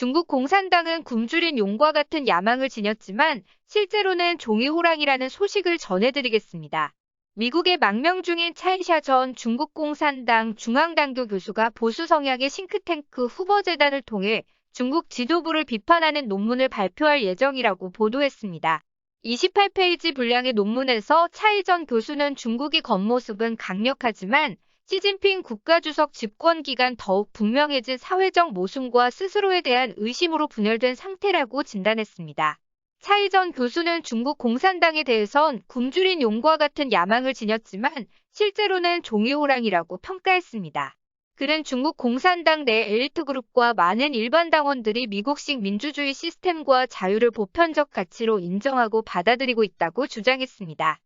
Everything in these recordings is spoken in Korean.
중국 공산당은 굶주린 용과 같은 야망을 지녔지만 실제로는 종이호랑이라는 소식을 전해드리겠습니다. 미국의 망명 중인 차이샤 전 중국 공산당 중앙당교 교수가 보수 성향의 싱크탱크 후보재단을 통해 중국 지도부를 비판하는 논문을 발표할 예정이라고 보도했습니다. 28페이지 분량의 논문에서 차이 전 교수는 중국의 겉모습은 강력하지만 시진핑 국가주석 집권 기간 더욱 분명해진 사회적 모순과 스스로에 대한 의심으로 분열된 상태라고 진단했습니다. 차이 전 교수는 중국 공산당에 대해선 굶주린 용과 같은 야망을 지녔지만 실제로는 종이호랑이라고 평가했습니다. 그는 중국 공산당 내 엘리트 그룹과 많은 일반 당원들이 미국식 민주주의 시스템과 자유를 보편적 가치로 인정하고 받아들이고 있다고 주장했습니다.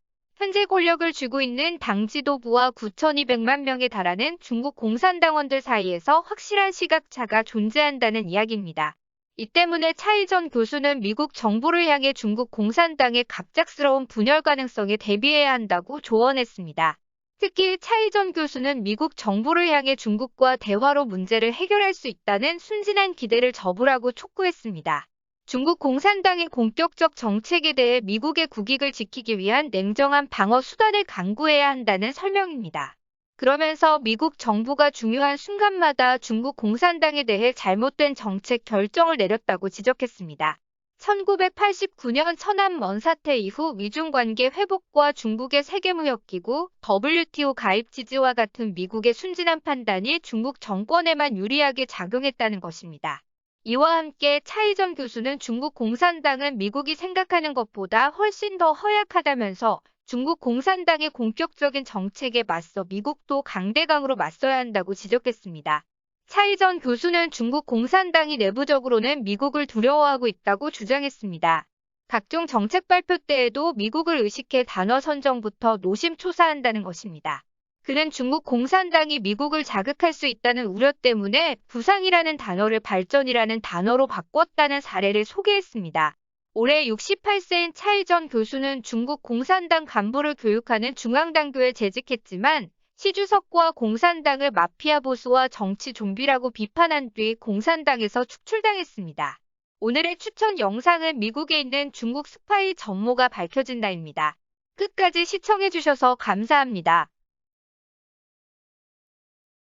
현재 권력을 쥐고 있는 당 지도부와 9,200만 명에 달하는 중국 공산당원들 사이에서 확실한 시각차가 존재한다는 이야기입니다. 이 때문에 차이 전 교수는 미국 정부를 향해 중국 공산당의 갑작스러운 분열 가능성에 대비해야 한다고 조언했습니다. 특히 차이 전 교수는 미국 정부를 향해 중국과 대화로 문제를 해결할 수 있다는 순진한 기대를 접으라고 촉구했습니다. 중국 공산당의 공격적 정책에 대해 미국의 국익을 지키기 위한 냉정한 방어 수단을 강구해야 한다는 설명입니다. 그러면서 미국 정부가 중요한 순간마다 중국 공산당에 대해 잘못된 정책 결정을 내렸다고 지적했습니다. 1989년 천안 먼 사태 이후 미중 관계 회복과 중국의 세계무역기구 WTO 가입 지지와 같은 미국의 순진한 판단이 중국 정권에만 유리하게 작용했다는 것입니다. 이와 함께 차이점 교수는 중국 공산당은 미국이 생각하는 것보다 훨씬 더 허약하다면서 중국 공산당의 공격적인 정책에 맞서 미국도 강대강으로 맞서야 한다고 지적했습니다. 차이 전 교수는 중국 공산당이 내부적으로는 미국을 두려워하고 있다고 주장했습니다. 각종 정책 발표 때에도 미국을 의식해 단어 선정부터 노심초사한다는 것입니다. 그는 중국 공산당이 미국을 자극할 수 있다는 우려 때문에 부상이라는 단어를 발전이라는 단어로 바꿨다는 사례를 소개했습니다. 올해 68세인 차이 전 교수는 중국 공산당 간부를 교육하는 중앙당교에 재직했지만 시주석과 공산당을 마피아 보수와 정치 좀비라고 비판한 뒤 공산당에서 축출당했습니다. 오늘의 추천 영상은 미국에 있는 중국 스파이 전모가 밝혀진 날입니다. 끝까지 시청해주셔서 감사합니다.